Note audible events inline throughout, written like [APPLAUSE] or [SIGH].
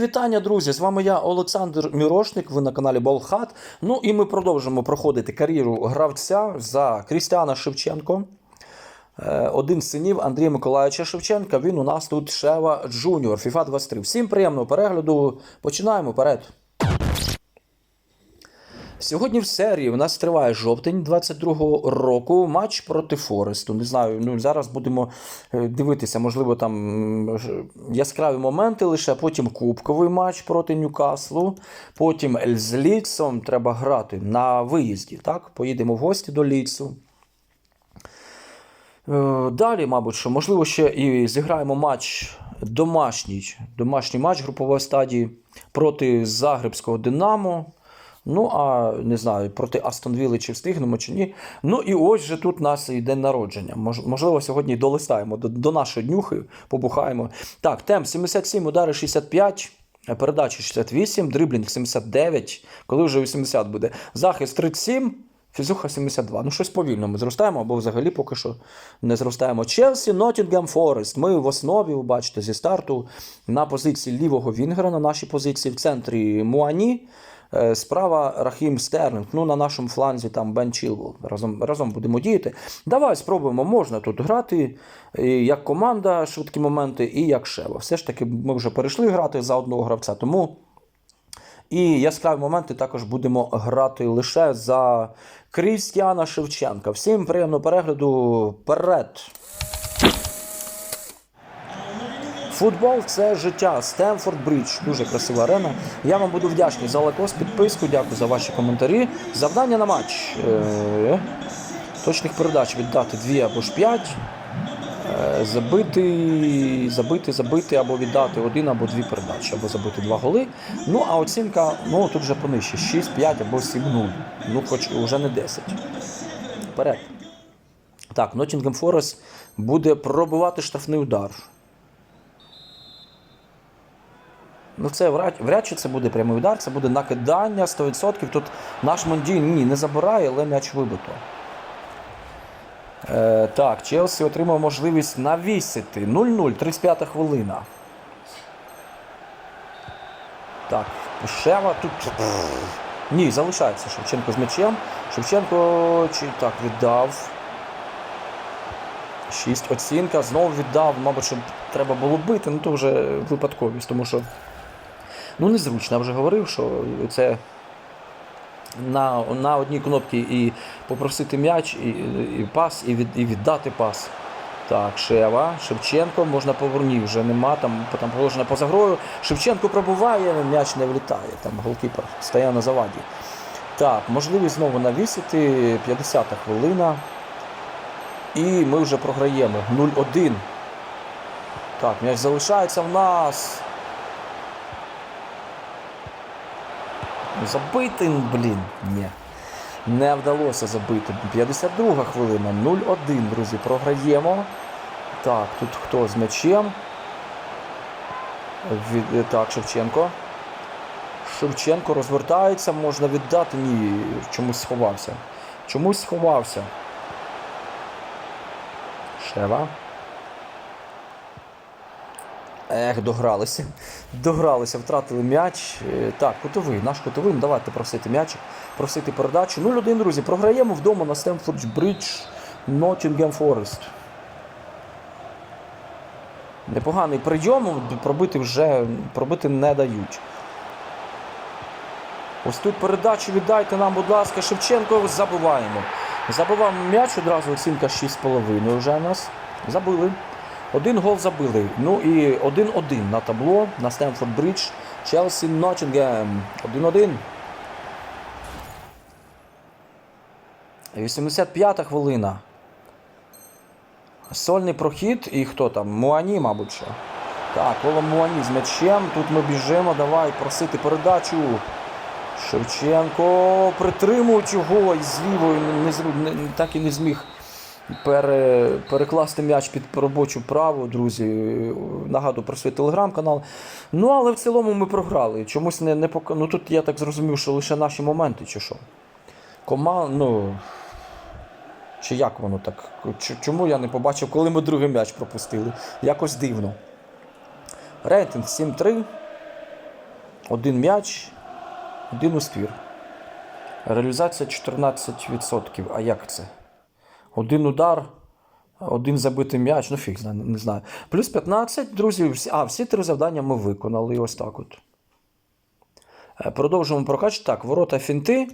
вітання, друзі! З вами я, Олександр Мірошник. Ви на каналі Болхат. Ну і ми продовжимо проходити кар'єру гравця за Крістіана Шевченко. Е, Один з синів Андрія Миколаївича Шевченка. Він у нас тут Шева Джуніор, FIFA 23. Всім приємного перегляду. Починаємо вперед. Сьогодні в серії у нас триває жовтень 22-го року. Матч проти Форесту. Не знаю, ну зараз будемо е, дивитися, можливо, там яскраві моменти лише. Потім кубковий матч проти Ньюкаслу. Потім з Ліцом треба грати на виїзді. Так, поїдемо в гості до Ліцу. Е, Далі, мабуть, що можливо ще і зіграємо матч домашній, домашній матч групової стадії проти Загребського Динамо. Ну, а не знаю, проти Астон Вілли чи встигнемо чи ні. Ну і ось же тут у нас і день народження. Мож- Можливо, сьогодні долистаємо до, до нашої днюхи, побухаємо. Так, темп 77, удари 65. Передачі 68, дриблінг 79, коли вже 80 буде. Захист 37, фізуха 72. Ну, щось повільно ми зростаємо, або взагалі поки що не зростаємо. Челсі, Ноттінгем Форест. Ми в основі, ви бачите, зі старту на позиції лівого Вінгера, на нашій позиції, в центрі Муані. Е, Справа Рахім Стерлінг. Ну, на нашому фланзі там Бен Чілвел. Разом, разом будемо діяти. Давай спробуємо. Можна тут грати і як команда, швидкі моменти, і як Шева. Все ж таки, ми вже перейшли грати за одного гравця, тому. І яскраві моменти також будемо грати лише за Крістіана Шевченка. Всім приємного перегляду. Вперед! Футбол це життя. Стемфорд Бридж. Дуже красива арена. Я вам буду вдячний за лайкос, підписку. Дякую за ваші коментарі. Завдання на матч. Е, Точних передач віддати дві або ж п'ять. Е, Забити, забити, забити або віддати один або дві передачі, або забити два голи. Ну, а оцінка, ну тут вже понижче. 6, 5 або 7 0. Ну, хоч вже не 10. Вперед. Так, Ноттінгем Форест буде пробувати штрафний удар. Ну, це вряд, вряд чи це буде прямий удар, це буде накидання 100%. Тут наш Мондій ні, не забирає, але м'яч вибито. Е, так, Челсі отримав можливість навісити. 0-0, 35 хвилина. Так, Шева тут. Ні, залишається Шевченко з м'ячем. Шевченко чи так віддав. 6 оцінка. Знову віддав. Мабуть, що треба було бити, ну то вже випадковість, тому що. Ну, незручно, я вже говорив, що це на, на одній кнопці і попросити м'яч, і, і пас, і, від, і віддати пас. Так, Шева, Шевченко, можна повернути, вже нема, там, там положено поза грою. Шевченко пробуває, м'яч не влітає, там голкіпер стає на заваді. Так, можливість знову навісити, 50-та хвилина. І ми вже програємо 0-1. Так, м'яч залишається в нас. Забити, блін, ні. Не вдалося забити. 52 хвилина, 0-1, друзі, програємо. Так, тут хто з м'ячем? Від, так, Шевченко. Шевченко розвертається, можна віддати. Ні, чомусь сховався. Чомусь сховався. Шева. Ех, догралися. Догралися, втратили м'яч. Е, Так, кутовий, наш кутовий. Ну, давайте просити м'яч, просити передачу. 0-1, друзі. Програємо вдома на Стемфордж Бридж Ноттінгем Форест. Непоганий прийом, пробити вже пробити не дають. Ось тут передачу віддайте нам, будь ласка, Шевченко забиваємо. Забиваємо м'яч, одразу оцінка 6,5 вже у нас. Забили. Один гол забили. Ну і 1-1 на табло на Стемфорд Бридж. Челсі Ноттінгем. 1-1. 85 хвилина. Сольний прохід і хто там? Муані, мабуть. що. Так, коло Муані з м'ячем. Тут ми біжимо. Давай просити передачу. Шевченко притримують його і з лівою не, не- так і не зміг пере, перекласти м'яч під робочу праву, друзі. Нагадую про свій телеграм-канал. Ну, але в цілому ми програли. Чомусь не, не пока... Ну тут я так зрозумів, що лише наші моменти, чи що. Команда, ну. Чи як воно так? Чому я не побачив, коли ми другий м'яч пропустили? Якось дивно. Рейтинг 7-3. один м'яч, один успір. Реалізація 14%. А як це? Один удар, один забитий м'яч, ну фіг не знаю. Плюс 15, друзі, а, всі три завдання ми виконали. Ось так от. Е, Продовжуємо прокач. Так, ворота фінти,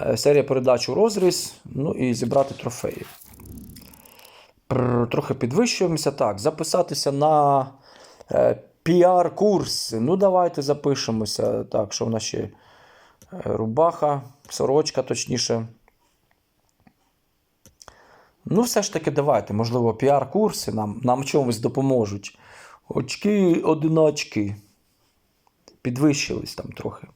е, серія передач у розріз, ну і зібрати трофеї. Трохи підвищуємося. Так, записатися на е, піар-курс. Ну, давайте запишемося. Так, що в нас ще? Рубаха, сорочка, точніше. Ну, все ж таки, давайте, можливо, піар-курси нам, нам чомусь допоможуть. Очки, одиночки. Підвищились там трохи.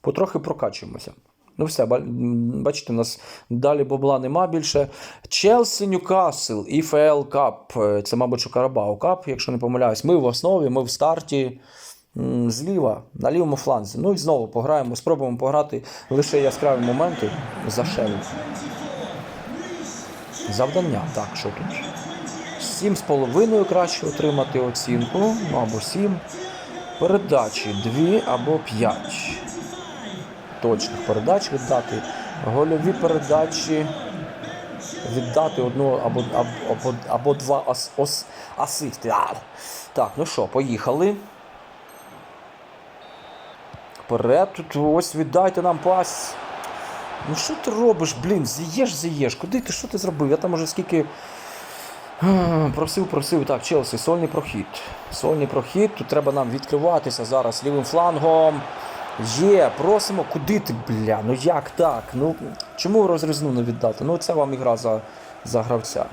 Потрохи прокачуємося. Ну, все, бачите, у нас далі бабла нема більше. Челсі Ньюкасл, ІФЛ Кап. Е, Це, мабуть, що Карабау Кап, якщо не помиляюсь. Ми в основі, ми в старті. Зліва, на лівому фланзі. Ну і знову пограємо, спробуємо пограти лише яскраві моменти за шеву. Завдання. Так, що тут? Сім з половиною краще отримати оцінку, ну або сім. Передачі дві або п'ять. Точних передач віддати. Гольові передачі віддати одну або, або, або, або два ас, ос, асисти. А! Так, ну що, поїхали. Вперед, ось віддайте нам пас. Ну що ти робиш, блін, з'їєш, з'їєш. Куди ти, що ти зробив? Я там уже скільки. Просив, просив. Так, Челсі, сольний прохід. Сольний прохід. Тут треба нам відкриватися зараз лівим флангом. Є, просимо, куди ти, бля? Ну як так? Ну чому розрізну не віддати? Ну це вам ігра за, за гравця.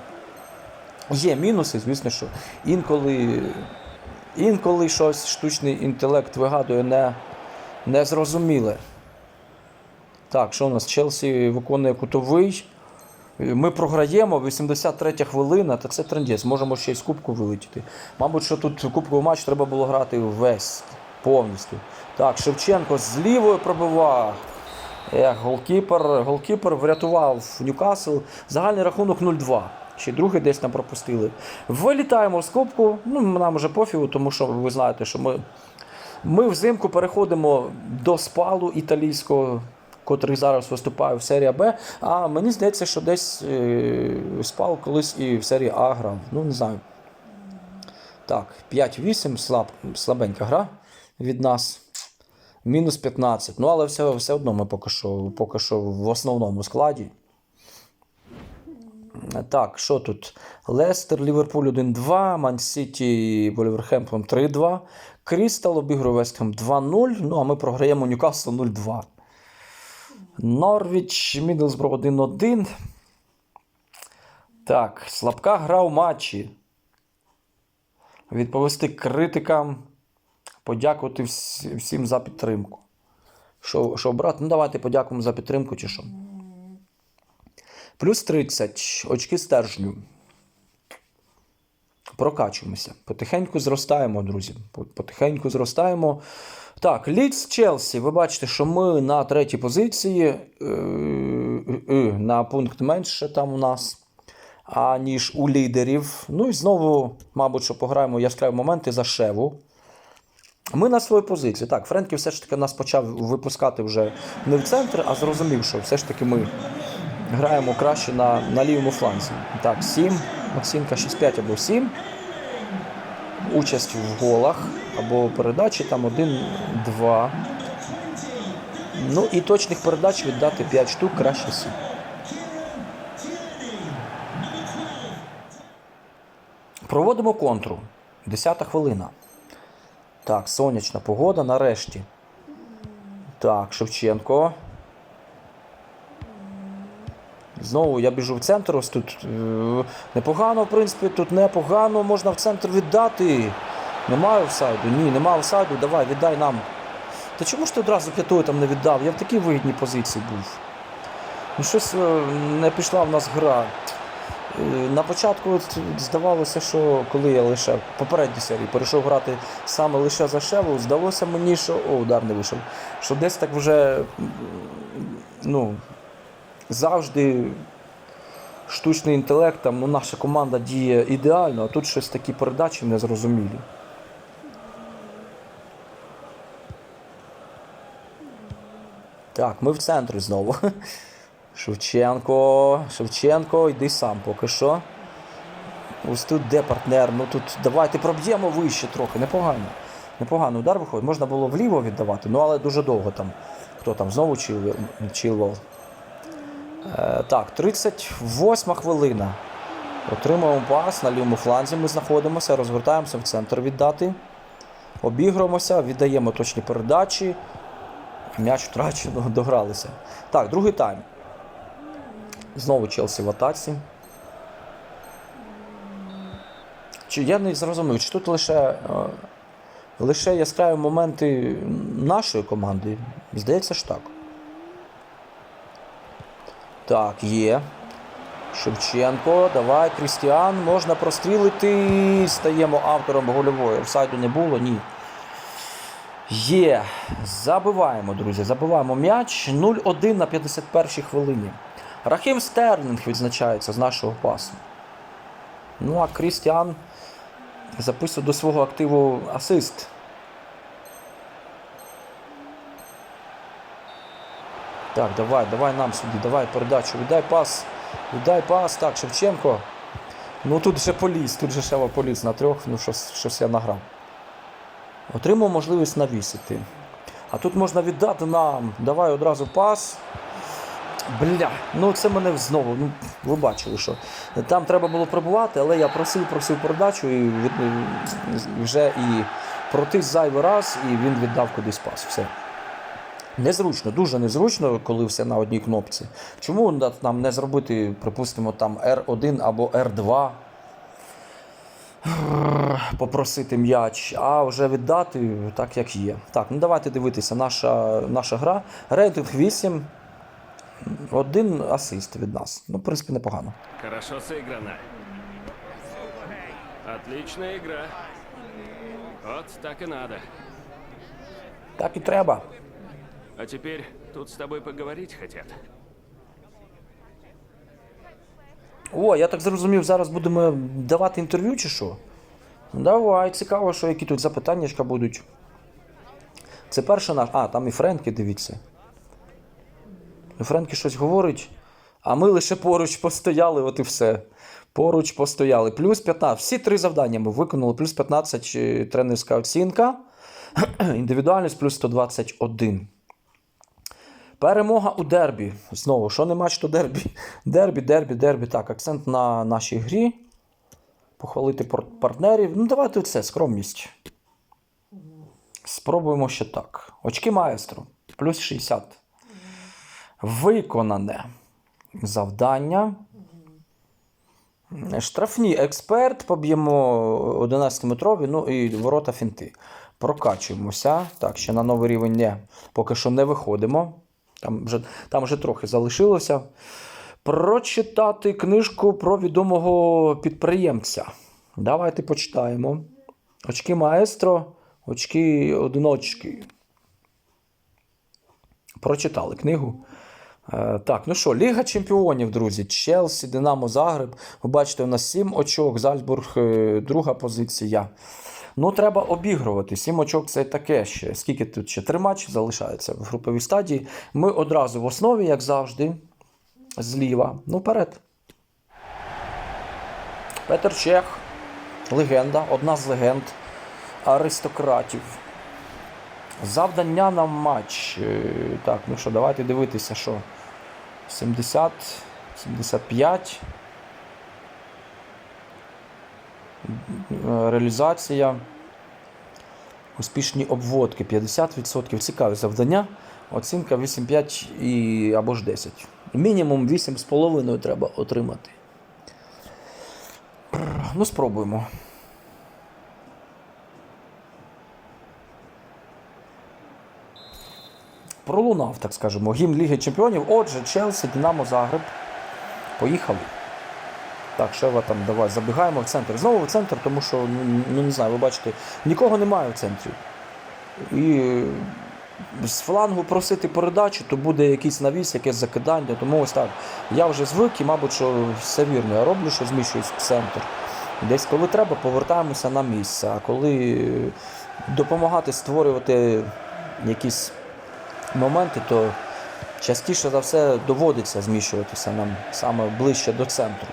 Є мінуси, звісно, що інколи, інколи щось штучний інтелект вигадує не, незрозуміле. Так, що у нас? Челсі виконує кутовий. Ми програємо, 83 хвилина, та це трендець. Можемо ще й з кубку вилетіти. Мабуть, що тут кубковий матч треба було грати весь повністю. Так, Шевченко з лівою пробивав. Ех, голкіпер, голкіпер врятував Ньюкасл. Загальний рахунок 0-2. Ще другий десь нам пропустили. Вилітаємо з кубку. Ну, нам вже пофігу, тому що ви знаєте, що ми, ми взимку переходимо до спалу італійського, котрий зараз виступає в серії Б. А мені здається, що десь е, спал колись і в серії А грав. Ну, не знаю. Так, 5-8, слаб, слабенька гра від нас. Мінус 15. Ну, але все, все одно ми поки що, поки що в основному складі. Так, що тут? Лестер, Ліверпуль 1-2, Ман-Сіті, Вольверхемптон 3-2. Крістал обігрує Вестхем 2-0. Ну, а ми програємо Ньюкасл 0-2. Норвіч, Мідлсбро 1-1. Так, слабка гра у матчі. Відповісти критикам, подякувати всім за підтримку. Що, що брат? Ну давайте подякуємо за підтримку чи що. Плюс 30 очки стержню. Прокачуємося. Потихеньку зростаємо, друзі. Потихеньку зростаємо. Так, Лідс Челсі. Ви бачите, що ми на третій позиції. Е, е, е, на пункт менше там у нас, аніж у лідерів. Ну і знову, мабуть, що пограємо яскраві моменти за Шеву. Ми на своїй позиції. Так, Френкі все ж таки нас почав випускати вже не в центр, а зрозумів, що все ж таки ми граємо краще на, на лівому фланзі. Так, 7, оцінка 6-5 або 7. Участь в голах або передачі там 1-2. Ну і точних передач віддати 5 штук, краще 7. Проводимо контру. 10 хвилина. Так, сонячна погода нарешті. Так, Шевченко. Знову я біжу в центр. Ось тут е, непогано, в принципі, тут непогано, можна в центр віддати. Немає офсайду? Ні, немає офсайду, давай, віддай нам. Та чому ж ти одразу п'ятою там не віддав? Я в такій вигідній позиції був. Ну щось е, не пішла в нас гра. Е, На початку здавалося, що коли я лише в попередній серії перейшов грати саме лише за Шеву, здалося мені, що о, удар не вийшов. Що десь так вже ну, завжди штучний інтелект, там, ну, наша команда діє ідеально, а тут щось такі передачі незрозумілі. Так, ми в центрі знову. [LAUGHS] Шевченко. Шевченко, йди сам поки що. Ось тут де партнер. Ну тут давайте проб'ємо вище трохи. Непогано. Непогано удар виходить. Можна було вліво віддавати, ну але дуже довго там. Хто там знову Чілвел? Е, так, 38 хвилина. Отримуємо пас на лівому фланзі. Ми знаходимося, розвертаємося в центр віддати. Обігруємося, віддаємо точні передачі. М'яч втрачено, [LAUGHS] догралися. Так, другий тайм. Знову Челсі в атаці. Чи я не зрозумів, чи тут лише, е, лише яскраві моменти нашої команди? Здається ж так. Так, є. Шевченко, давай, Крістіан, можна прострілити. Стаємо автором гольової. Офсайду не було, ні. Є. Забиваємо, друзі. Забиваємо м'яч. 0-1 на 51-й хвилині. Рахім Стерлінг відзначається з нашого пасу. Ну, а Крістіан записує до свого активу асист. Так, давай, давай нам сюди, давай передачу, віддай пас. Віддай пас. Так, Шевченко. Ну тут вже поліз, тут же Шева поліз на трьох, ну щось, щось я награв. Отримав можливість навісити. А тут можна віддати нам. Давай одразу пас. Бля, ну це мене знову. Ну, ви бачили, що там треба було пробувати, але я просив, просив передачу і від, вже і протис зайвий раз, і він віддав кудись пас. Все. Незручно, дуже незручно, коли все на одній кнопці. Чому на- нам не зробити, припустимо, там R1 або R2? Попросити м'яч, а вже віддати так, як є. Так, ну давайте дивитися, наша, наша гра. Рейтинг 8. Один асист від нас. Ну, в принципі, непогано. Хорошо сыграно. Отличная игра. Вот так и надо. Так і треба. А теперь тут с тобой поговорить хотят. О, я так зрозумів, зараз будемо давати інтерв'ю чи що? Давай, цікаво, що які тут запитання будуть. Це перше наш. А, там і Френкі, дивіться. І Френкі щось говорить, а ми лише поруч постояли, от і все. Поруч постояли. Плюс 15. Всі три завдання ми виконали. Плюс 15 е, тренерська оцінка. [CLEARS THROAT] Індивідуальність плюс 121. Перемога у дербі. Знову, що не матч, то дербі. Дербі, дербі, дербі. Так, акцент на нашій грі. Похвалити партнерів. Ну, давайте це, скромність. Спробуємо ще так. Очки маестро. Плюс 60. Виконане завдання. Штрафні експерт, поб'ємо 11-метрові, ну і ворота фінти. Прокачуємося. Так, ще на новий рівень не, поки що не виходимо. Там вже, там вже трохи залишилося. Прочитати книжку про відомого підприємця. Давайте почитаємо. Очки маестро, очки одиночки. Прочитали книгу. Е, Так, ну що, Ліга Чемпіонів, друзі. Челсі, Динамо Загреб. Ви бачите, у нас 7 очок, Зальцбург, е, друга позиція. Ну, треба обігрувати. 7 очок це таке ще. Скільки тут ще? Три матчі залишаються в груповій стадії. Ми одразу в основі, як завжди, зліва. Ну, вперед. Петер Чех, легенда, одна з легенд аристократів. Завдання на матч. Е, Так, ну що, давайте дивитися, що 70, 75. Е, Реалізація. Успішні обводки 50%. Цікаве завдання. Оцінка 8,5 або ж 10. Мінімум 8,5 треба отримати. Ну, спробуємо. Пролунав, так скажемо, гімн Ліги Чемпіонів. Отже, Челсі, Динамо Загреб. Поїхали. Так, Шева там, давай, забігаємо в центр. Знову в центр, тому що, ну, ну не знаю, ви бачите, нікого немає в центрі. І з флангу просити передачу, то буде якийсь навіс, якесь закидання. Тому ось так. Я вже звик і, мабуть, що все вірно. Я роблю, що зміщуюсь в центр. Десь, коли треба, повертаємося на місце. А коли допомагати створювати якісь моменти, то частіше за все доводиться зміщуватися нам саме ближче до центру.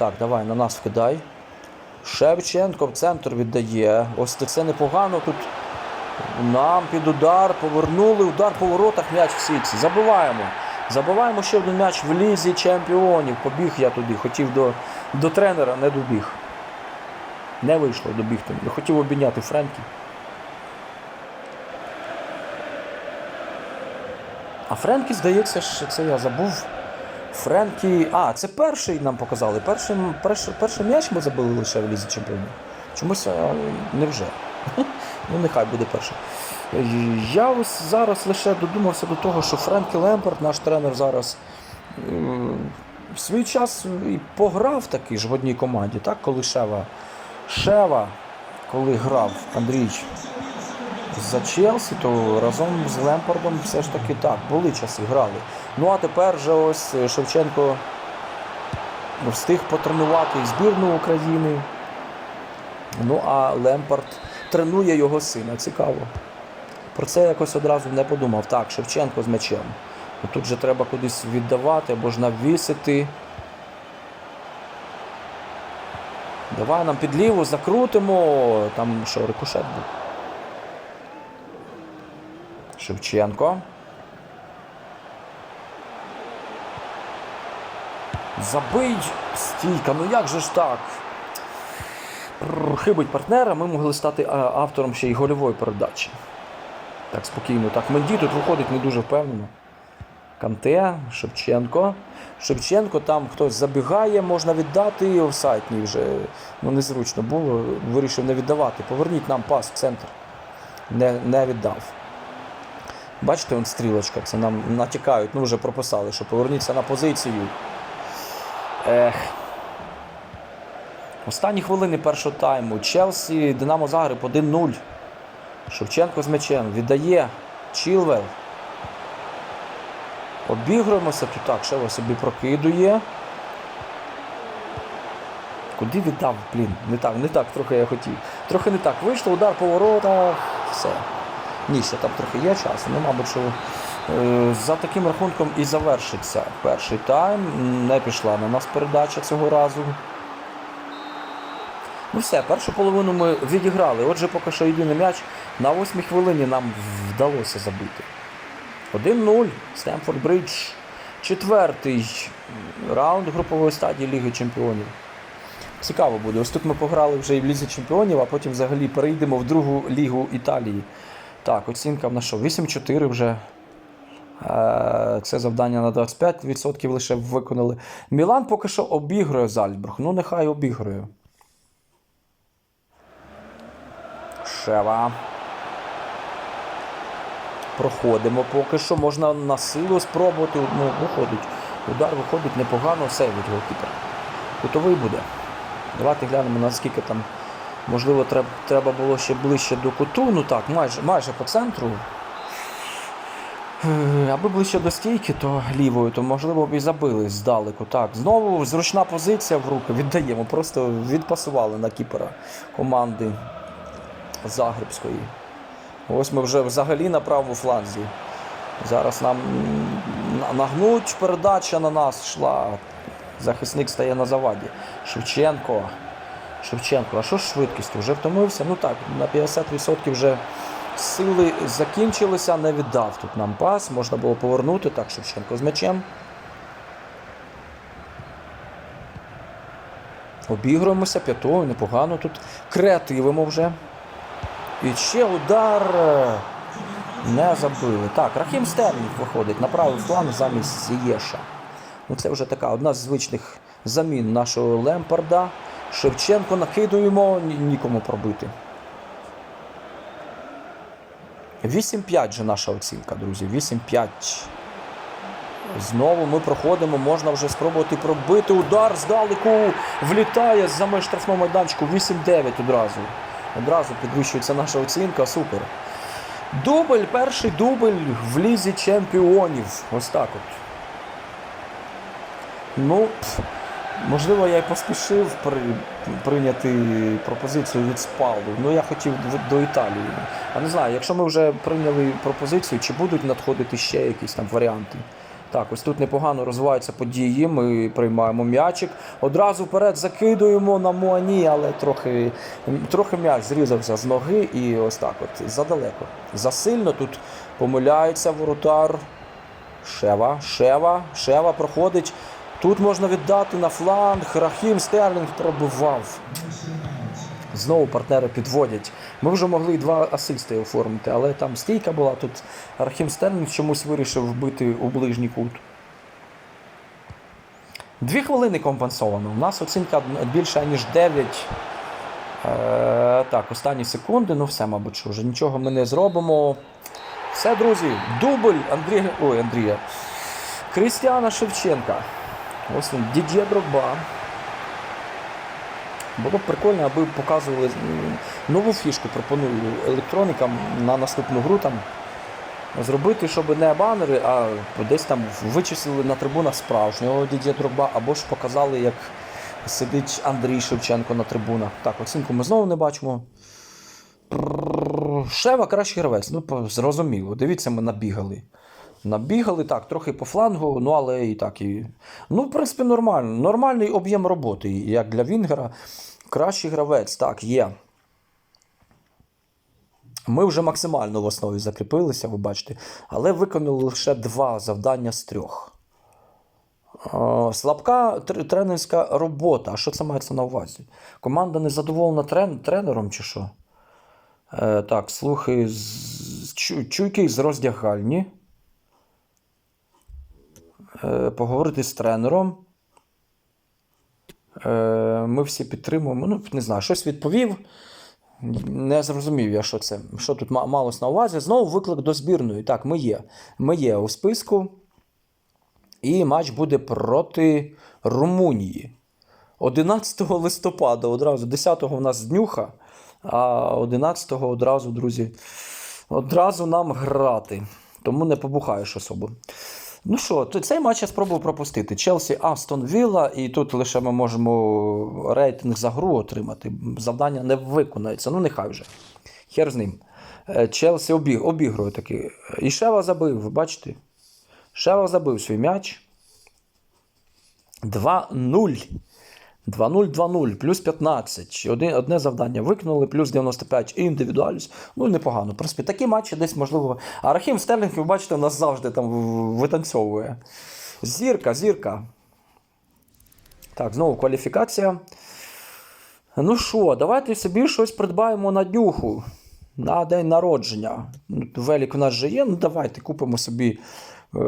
Так, давай на нас вкидай. Шевченко в центр віддає. Ось це непогано тут. Нам під удар повернули. Удар по воротах, м'яч в сітці. Забиваємо. Забиваємо ще один м'яч в лізі чемпіонів. Побіг я туди. Хотів до, до тренера, не добіг. Не вийшло добігти. Я хотів обійняти Френкі. А Френкі, здається, що це я забув. Френкі. А, це перший нам показали. Перший, перший, перший м'яч ми забили лише в лізі чемпіонів. Чомусь не вже. [LAUGHS] Ну, нехай буде перший. Е, Я ось зараз лише додумався до того, що Френкі Лемперт, наш тренер зараз, е, в свій час і пограв такий ж в одній команді, так, коли Шева. Шева, коли грав Андрій за Челсі, то разом з Лемпардом все ж таки так, були часи, грали. Ну а тепер же ось Шевченко встиг потренувати збірну України. Ну а Лемпард тренує його сина. Цікаво. Про це якось одразу не подумав. Так, Шевченко з м'ячем. Ну, Тут же треба кудись віддавати або ж навісити. Давай нам під ліву закрутимо. Там що, рикошет був. Шевченко. Забий стійка. Ну як же ж так? Хибить партнера, ми могли стати автором ще й гольової передачі. Так, спокійно. Так, Менді тут виходить не дуже впевнено. Канте, Шевченко. Шевченко, там хтось забігає, можна віддати і офсайдній вже. Ну, незручно було. Вирішив не віддавати. Поверніть нам пас в центр. Не, не віддав. Бачите, он стрілочка, це нам натякають, ну вже прописали, що поверніться на позицію. Ех. Останні хвилини першого тайму. Челсі, Динамо Загреб 1-0. Шевченко з м'ячем віддає Чілвел. Обігруємося тут так, Шева собі прокидує. Куди віддав, блін? Не так, не так трохи я хотів. Трохи не так. Вийшло, удар по воротах, все. Ні, там трохи є часу. Ну, мабуть, що е, за таким рахунком і завершиться перший тайм. Не пішла на нас передача цього разу. Ну все, першу половину ми відіграли. Отже, поки що єдиний м'яч на восьмій хвилині нам вдалося забити. 1-0. Стемфорд Бридж. Четвертий раунд групової стадії Ліги Чемпіонів. Цікаво буде. Ось тут ми пограли вже і в Лізі Чемпіонів, а потім взагалі перейдемо в другу лігу Італії. Так, оцінка в нас що? 8-4 вже. Е, Це завдання на 25% лише виконали. Мілан поки що обігрує Зальцбург. Ну, нехай обігрує. Шева. Проходимо поки що. Можна на силу спробувати. Ну, виходить. Удар виходить непогано, сейвить голкіпер. Кутовий буде. Давайте глянемо, наскільки там. Можливо, треба, було ще ближче до куту. Ну так, майже, майже по центру. Е, Аби ближче до стійки, то лівою, то можливо б і забили здалеку. Так, знову зручна позиція в руки. Віддаємо. Просто відпасували на кіпера команди Загребської. Ось ми вже взагалі на правому фланзі. Зараз нам нагнуть, передача на нас йшла. Захисник стає на заваді. Шевченко. Шевченко, а що ж швидкістю? Вже втомився? Ну так, на 50% вже сили закінчилися, не віддав тут нам пас. Можна було повернути. Так, Шевченко з м'ячем. Обігруємося п'ятою, непогано тут. Креативимо вже. І ще удар не забили. Так, Рахім Стерлінг виходить на правий фланг замість Зієша. Ну, це вже така одна з звичних замін нашого Лемпарда. Шевченко накидуємо, нікому пробити. 8-5 же наша оцінка, друзі. 8-5. Знову ми проходимо, можна вже спробувати пробити. Удар здалеку влітає з-за меж штрафного майданчику. 8-9 одразу. Одразу підвищується наша оцінка. Супер. Дубль, перший дубль в лізі чемпіонів. Ось так от. Ну, Можливо, я й поспішив при, прийняти пропозицію від спалу. Ну я хотів до Італії. А не знаю, якщо ми вже прийняли пропозицію, чи будуть надходити ще якісь там варіанти. Так, ось тут непогано розвиваються події. Ми приймаємо м'ячик. Одразу вперед закидуємо на Муані, але трохи, трохи м'яч зрізався з ноги і ось так от задалеко. Засильно тут помиляється воротар. Шева, Шева, Шева проходить. Тут можна віддати на фланг. Рахім Стерлінг пробивав. Знову партнери підводять. Ми вже могли два асисти оформити, але там стійка була. Тут Рахім Стерлінг чомусь вирішив вбити у ближній кут. Дві хвилини компенсовано. У нас оцінка більша, ніж 9. Е, так, останні секунди. Ну все, мабуть, вже нічого ми не зробимо. Все, друзі, дубль Андрія. Ой, Андрія. Крістіана Шевченка. Ось він, Дід'є Дрогба. Було б прикольно, аби показували нову фішку, пропоную електронікам на наступну гру там зробити, щоб не банери, а десь там вичислили на трибунах справжнього Дід'є Дрогба, або ж показали, як сидить Андрій Шевченко на трибунах. Так, оцінку ми знову не бачимо. Шева кращий гравець, ну зрозуміло. Дивіться, ми набігали. Набігали так, трохи по флангу, ну але і так. І... Ну, в принципі, нормально. Нормальний об'єм роботи, як для Вінгера. Кращий гравець, так, є. Ми вже максимально в основі закріпилися, ви бачите, але виконали лише два завдання з трьох. Е, Слабка тренерська робота. А що це мається на увазі? Команда не задоволена трен- тренером чи що? Е, так, слухи з чу- чуйки з роздягальні. Е, поговорити з тренером. Е, ми всі підтримуємо. Ну, не знаю, щось відповів. Не зрозумів я, що це. Що тут ма- малось на увазі. Знову виклик до збірної. Так, ми є. Ми є у списку. І матч буде проти Румунії. 11 листопада одразу. 10-го в нас днюха, а 11-го одразу, друзі, одразу нам грати. Тому не побухаєш особо. Ну що, цей матч я спробував пропустити. Челсі Астон Вілла, і тут лише ми можемо рейтинг за гру отримати. Завдання не виконається. Ну, нехай вже. Хер з ним. Е, Челсі обіг, обігрує таки. І Шева забив, ви бачите? Шева забив свій м'яч. 2-0. 2-0-2-0, плюс 15. Одне, одне завдання викинули, плюс 95 і індивідуальність. Ну, непогано. В принципі, такі матчі десь можливо. А Рахім Стерлінг, ви бачите, у нас завжди там витанцьовує. Зірка, зірка. Так, знову кваліфікація. Ну що, давайте собі щось придбаємо на днюху. На день народження. Велик у нас же є. Ну давайте купимо собі е,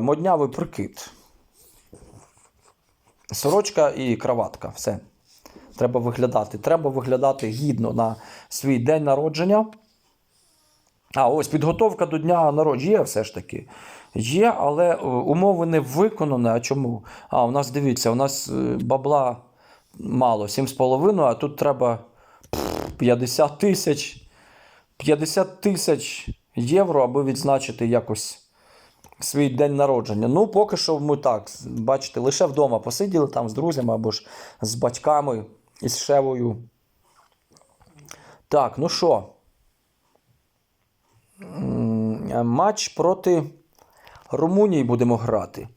моднявий прикид. Сорочка і краватка. Все. Треба виглядати. Треба виглядати гідно на свій день народження. А, ось підготовка до дня народження є все ж таки. Є, але е, умови не виконані. А чому? А, у нас дивіться, у нас е, бабла мало, 7,5, а тут треба 50 тисяч. 50 тисяч євро, аби відзначити якось свій день народження. Ну, поки що ми так, бачите, лише вдома посиділи там з друзями або ж з батьками і з шевою. Так, ну що? Матч проти Румунії будемо грати.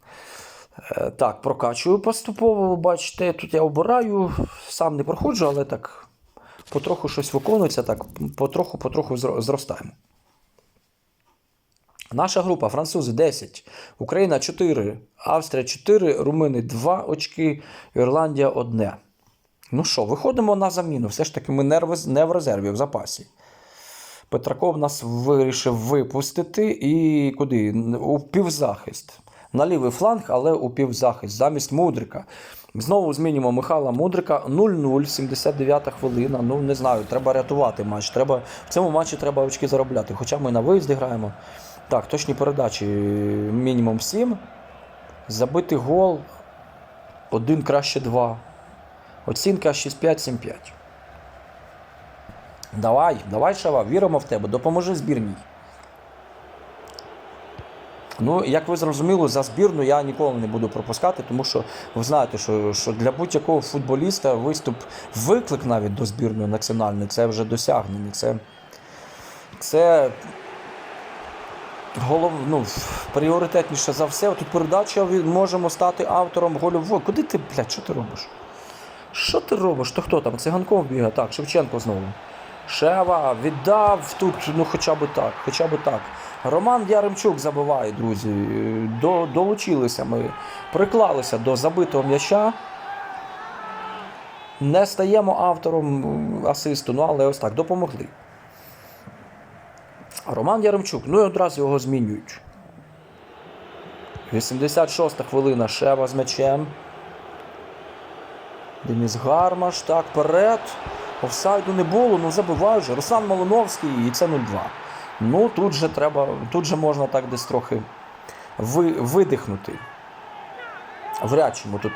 Е, Так, прокачую поступово, бачите, тут я обираю, сам не проходжу, але так потроху щось виконується, так потроху-потроху зростаємо. Наша група французи 10, Україна 4, Австрія 4, Румини 2 очки, Ірландія 1. Ну що, виходимо на заміну. Все ж таки ми не в- резерві, в запасі. Петраков нас вирішив випустити і куди? У півзахист. На лівий фланг, але у півзахист. Замість Мудрика. Знову змінюємо Михайла Мудрика 0-0, 79 хвилина. Ну, не знаю, треба рятувати матч. Треба, в цьому матчі треба очки заробляти. Хоча ми на виїзді граємо. Так, точні передачі мінімум 7. Забити гол. Один краще 2. Оцінка 6-5-7-5. Давай, давай, Шава, віримо в тебе, допоможи збірній. Ну, як ви зрозуміли, за збірну я ніколи не буду пропускати, тому що ви знаєте, що, що для будь-якого футболіста виступ, виклик навіть до збірної національної це вже досягнення. Це, це голов, ну, пріоритетніше за все. Тут передача можемо стати автором голів. Во, Куди ти, блядь, що ти робиш? Що ти робиш? То хто там? Циганков бігає? Так, Шевченко знову. Шева віддав тут, ну хоча б так, хоча б так. Роман Яремчук забиває, друзі. До, долучилися ми, приклалися до забитого м'яча. Не стаємо автором асисту, ну але ось так, допомогли. Роман Яремчук, ну і одразу його змінюють. 86-та хвилина Шева з м'ячем. Деніс Гармаш, так, перед. Офсайду не було, ну забивають же. Руслан Малиновський і це 0-2. Ну тут же треба, тут же можна так десь трохи ви, видихнути. Вряд чи ми тут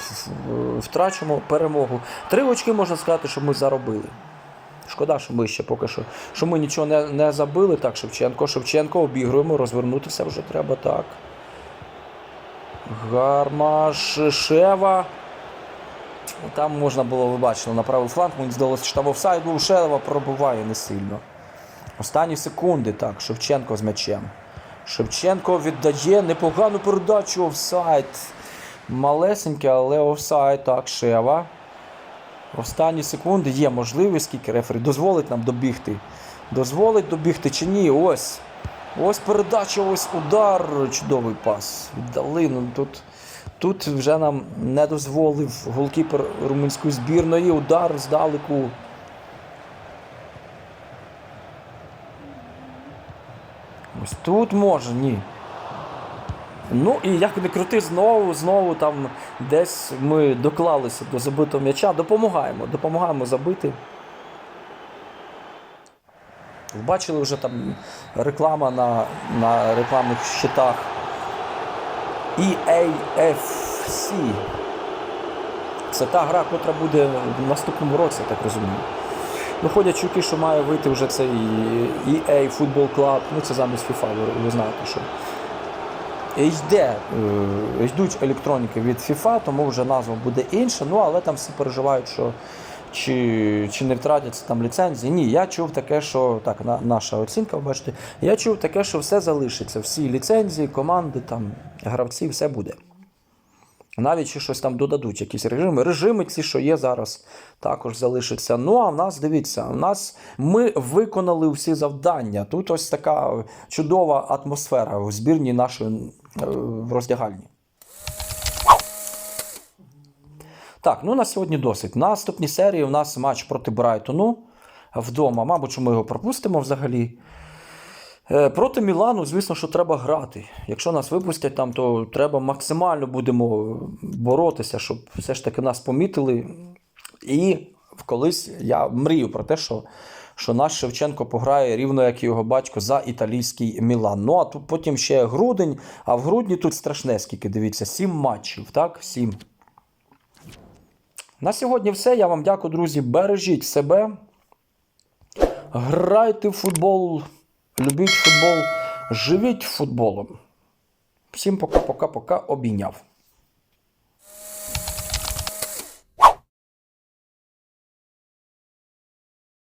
втрачимо перемогу. Три очки можна сказати, що ми заробили. Шкода, що ми ще поки що, що ми нічого не, не забили. Так, Шевченко, Шевченко, обігруємо, розвернутися вже треба так. Гармаш, Шева. Там можна було, ви бачили, на правий фланг, мені здалося, що там офсайд був Шева пробиває не сильно. Останні секунди, так, Шевченко з м'ячем. Шевченко віддає непогану передачу офсайд. Малесенький, але офсайд, так, Шева. Останні секунди є можливість, скільки рефері дозволить нам добігти. Дозволить добігти чи ні? Ось. Ось передача, ось удар. Чудовий пас. Віддали. Ну, тут, тут вже нам не дозволив голкіпер румунської збірної. Удар здалеку. Ось тут може, ні. Ну і як не крути, знову, знову там десь ми доклалися до забитого м'яча. Допомагаємо, допомагаємо забити. Бачили вже там реклама на, на рекламних щитах EAFC. Це та гра, котра буде в наступному році, я так розумію. Ну, ходять чуки, що має вийти вже цей EA Football Club. Ну, це замість FIFA, ви, ви знаєте, що. Йде, йдуть електроніки від FIFA, тому вже назва буде інша. Ну, але там всі переживають, що чи, чи не втратяться там ліцензії. Ні, я чув таке, що так, на, наша оцінка, ви бачите, я чув таке, що все залишиться. Всі ліцензії, команди, там, гравці, все буде. Навіть ще щось там додадуть, якісь режими. Режими ці, що є зараз, також залишаться. Ну а в нас, дивіться, в нас ми виконали всі завдання. Тут ось така чудова атмосфера у збірні нашої в роздягальні. Так, ну на сьогодні досить. В наступній серії у нас матч проти Брайтону вдома. Мабуть, ми його пропустимо взагалі. Е, Проти Мілану, звісно, що треба грати. Якщо нас випустять там, то треба максимально будемо боротися, щоб все ж таки нас помітили. І колись я мрію про те, що, що наш Шевченко пограє рівно як і його батько за італійський Мілан. Ну а тут потім ще грудень, а в грудні тут страшне, скільки дивіться, сім матчів, так? Сім. На сьогодні все. Я вам дякую, друзі. Бережіть себе. Грайте в футбол, любіть футбол, живіть футболом. Всім пока-пока-пока обійняв.